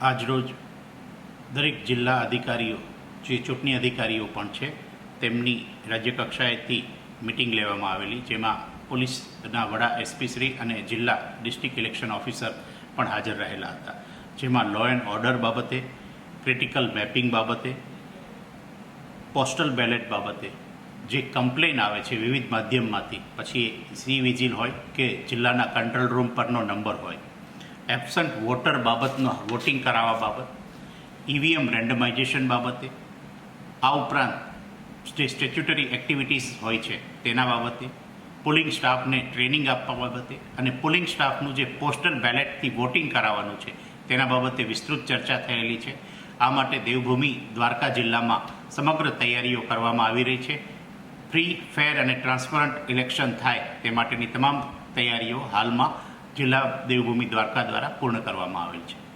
આજરોજ દરેક જિલ્લા અધિકારીઓ, જે ચૂંટણી અધિકારીઓ પણ છે, તેમની રાજ્યકક્ષાએથી મિટિંગ લેવામાં આવેલી, જેમાં પોલીસના વડા એસપી શ્રી અને જિલ્લા ડિસ્ટ્રિક્ટ ઇલેક્શન ઓફિસર પણ હાજર રહેલા હતા. જેમાં લો એન્ડ ઓર્ડર બાબતે ક્રિટિકલ મેપિંગ બાબતે પોસ્ટલ બેલેટ બાબતે, જે કમ્પ્લેન આવે છે વિવિધ માધ્યમમાંથી, પછી સી વિજિલ હોય કે જિલ્લાના કંટ્રોલ રૂમ પરનો નંબર હોય એબસન્ટ વોટર બાબતનો વોટિંગ કરાવવા બાબત, ઈવીએમ રેન્ડમાઇઝેશન બાબતે, આ ઉપરાંત જે સ્ટેચ્યુટરી એક્ટિવિટીઝ હોય છે તેના બાબતે, પોલિંગ સ્ટાફને ટ્રેનિંગ આપવા બાબતે અને પોલિંગ સ્ટાફનું જે પોસ્ટલ બેલેટથી વોટિંગ કરાવવાનું છે તેના બાબતે વિસ્તૃત ચર્ચા થયેલી છે. આ માટે દેવભૂમિ દ્વારકા જિલ્લામાં સમગ્ર તૈયારીઓ કરવામાં આવી રહી છે. ફ્રી, ફેર અને ટ્રાન્સપરન્ટ ઇલેક્શન થાય તે માટેની તમામ તૈયારીઓ હાલમાં જિલ્લા દેવભૂમિ દ્વારકા દ્વારા પૂર્ણ કરવામાં આવેલ છે.